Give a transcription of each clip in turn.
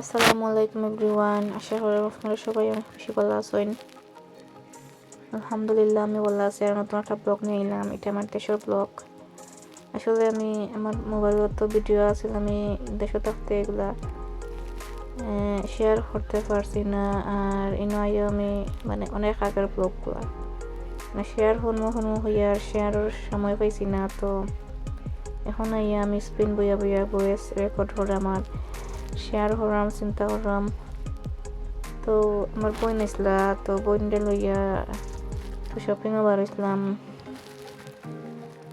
আসসালামু আলাইকুম এভরিওয়ান, আশা করি আপনারা সবাই অনেক খুশি ভালো আছেন। আলহামদুলিল্লাহ, আমি ভালো আছি। আর নতুন একটা ব্লগ নিয়ে এলাম। এটা আমার দেশের ব্লগ আসলে আমি, আমার মোবাইলত তো ভিডিও আছে আমি দেশে থাকতে এগুলা শেয়ার করতে পারছি না। আর ইনো আইও আমি মানে অনেক আগের ব্লগগুলা মানে শেয়ার হনমো হনমো হইয়া শেয়ারের সময় পাইছি না। তো, এখন আইয়া আমি স্পিন বইয়া বইয়া বয়েস রেকর্ড করলাম আর শেয়ার করলাম চিন্তা করলাম তো আমার বই নিছিলা তো বইনটা লইয়া তো শপিংও বার হয়েছিলাম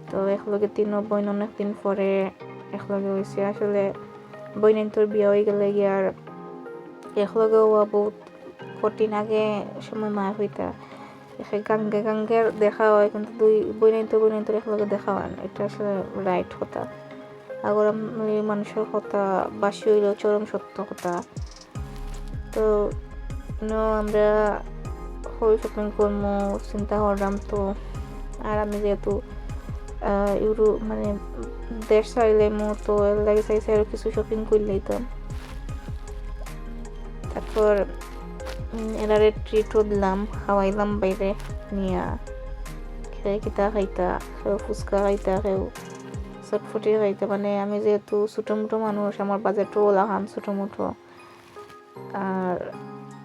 তো একলগে তিন বইন অনেক দিন পরে একলগে হয়েছে আসলে বইনের তোর বিয়া হয়ে গেলে গিয়ার একলগে হওয়া বহুত কঠিন আগে সময় মা হইতা গাঙ্গে গাঙ্গের দেখা হয় কিন্তু দুই বইনের তো বইনের তোর একলগে দেখা হয় না এটা আসলে রাইট কথা আগর আমি মানুষের কথা, বাসি হইল চরম সত্য কথা। তো আমরা হই শপিং করব চিন্তা করলাম তো। আর আমি যেহেতু ইউরো মানে দেশ চাইলে মো তো লাগে চাইছে আর কিছু শপিং করলেই তো তারপর এরারে ট্রিটও দিলাম খাওয়াইলাম বাইরে, নিয়া। খেয়ে কিতা খাইতা খেয়ে ফুচকা খাইতা খেয়েও চটফটি খাইতে। মানে আমি যেহেতু ছোটো মোটো মানুষ, আমার বাজেটও লাগান ছোটো মোটো আর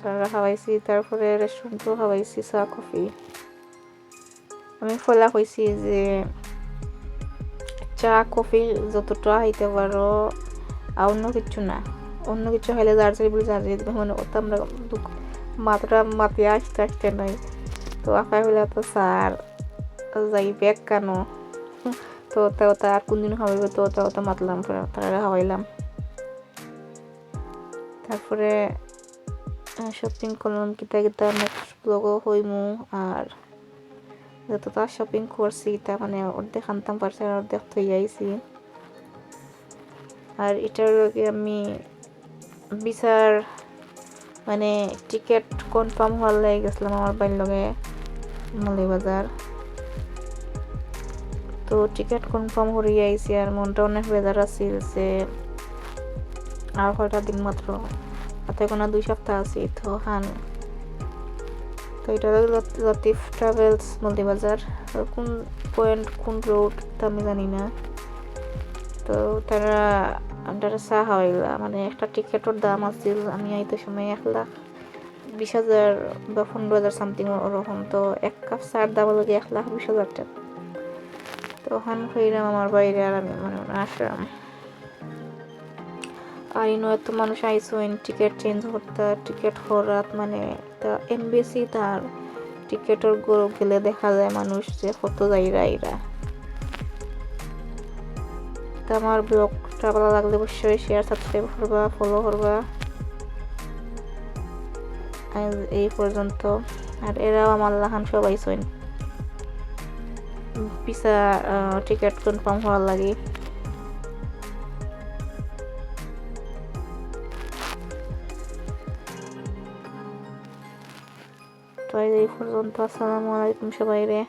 তারা খাওয়াইছি, তারপরে রেস্টুরেন্টও খাওয়াইছি চা, কফি। আমি ফলা কইছি যে চা, কফি যতটা হইতে পারো, আর অন্য কিছু না। অন্য কিছু খাইলে জার্জারি বলে জার্জারি দেবে। মানে ওটা আমরা মাথাটা মাতিয়ে আসতে আসতে নয় তো আঁকা হইলে তো স্যার যাই ব্যাগ কেন তো ওটা ওটা আর কোন দিন খাওয়াইবে তো ওটা ওটা মাতলাম তারা খাওয়াইলাম। তারপরে শপিং করলাম কিতা কিতা নেক্সট ব্লগও হইমু আর যত যতটা শপিং করছি, তা মানে অর্ধেক আনতাম পারছি আর অর্ধেক থই আইছি। আর এটার লগে আমি বিচার মানে টিকিট কনফার্ম হওয়ার লাগে গেছিলাম আমার বাড়ির লগে মলিবাজার তো টিকিট কনফার্ম করে আইছি আর মনটা অনেক বেজার আছিল যে আর কয়টা দিন মাত্র? হাতে কোনো দুই সপ্তাহ আছি, তো হান। তো এটা লতিফ ট্রাভেলস মলদিবাজার কোন পয়েন্ট কোন রোড তা আমি জানি না। তো তারা তারা চা খাওয়াইলা মানে একটা টিকিটের দাম আছিল, আমি আইতে সময় এক লাখ বিশ হাজার বা পনেরো হাজার সামথিং ওরকম, তো এক কাপ চার দাম লাগে এক লাখ বিশ হাজার টাকা। তো ওখান আমার বাইরে আর আমি মানে আসলাম। আর ইনো এত মানুষ আইসোইন টিকিট চেঞ্জ করতে, টিকিট হরাত মানে তা এমবিসি তার টিকিটের গরু গেলে দেখা যায় মানুষ যে কত যাইরা আইরা তা আমার ব্লগটা ভালো লাগলে অবশ্যই শেয়ার সাবস্ক্রাইব করবা ফলো করবা। এই পর্যন্ত। আর এরাও আমার লাহান সবাই সইন। পিসা টিকিট কনফার্ম হওয়ার লাগে তো এই পর্যন্ত আসসালামু আলাইকুম সবাই রে